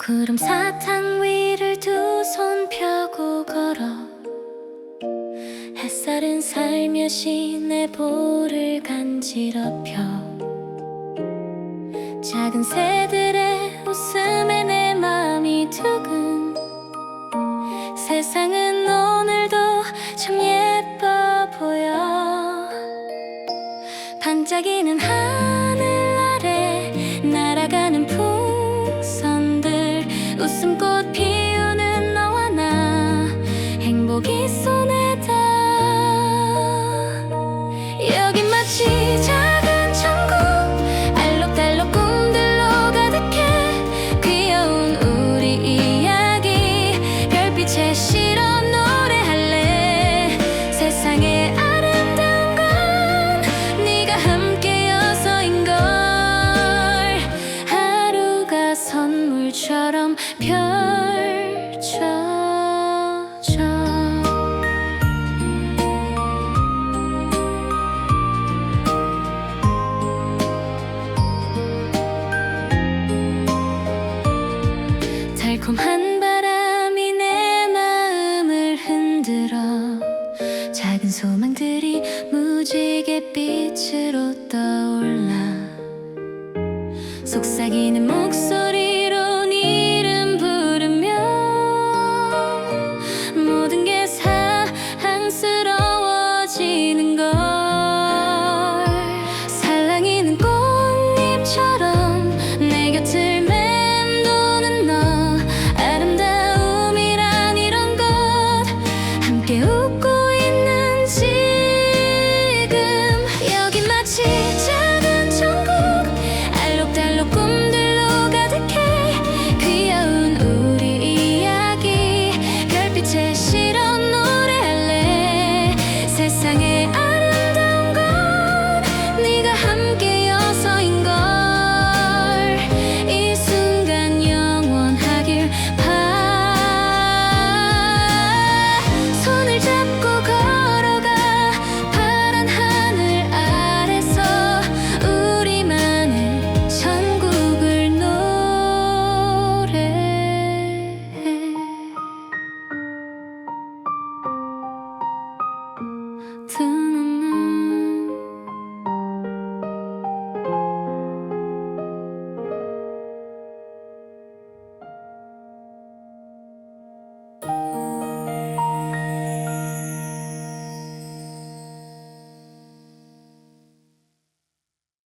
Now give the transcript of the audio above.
구름 사탕 위를 두 손 펴고 걸어. 햇살은 살며시 내 볼을 간지럽혀. 작은 새들의 웃음에 내 마음이 두근. 세상은 오늘도 참 예뻐 보여. 반짝이는 하늘 펼쳐져 달콤한 바람이 내 마음을 흔들어 작은 소망들이 무지개 빛으로 떠올라 속삭이는 목소리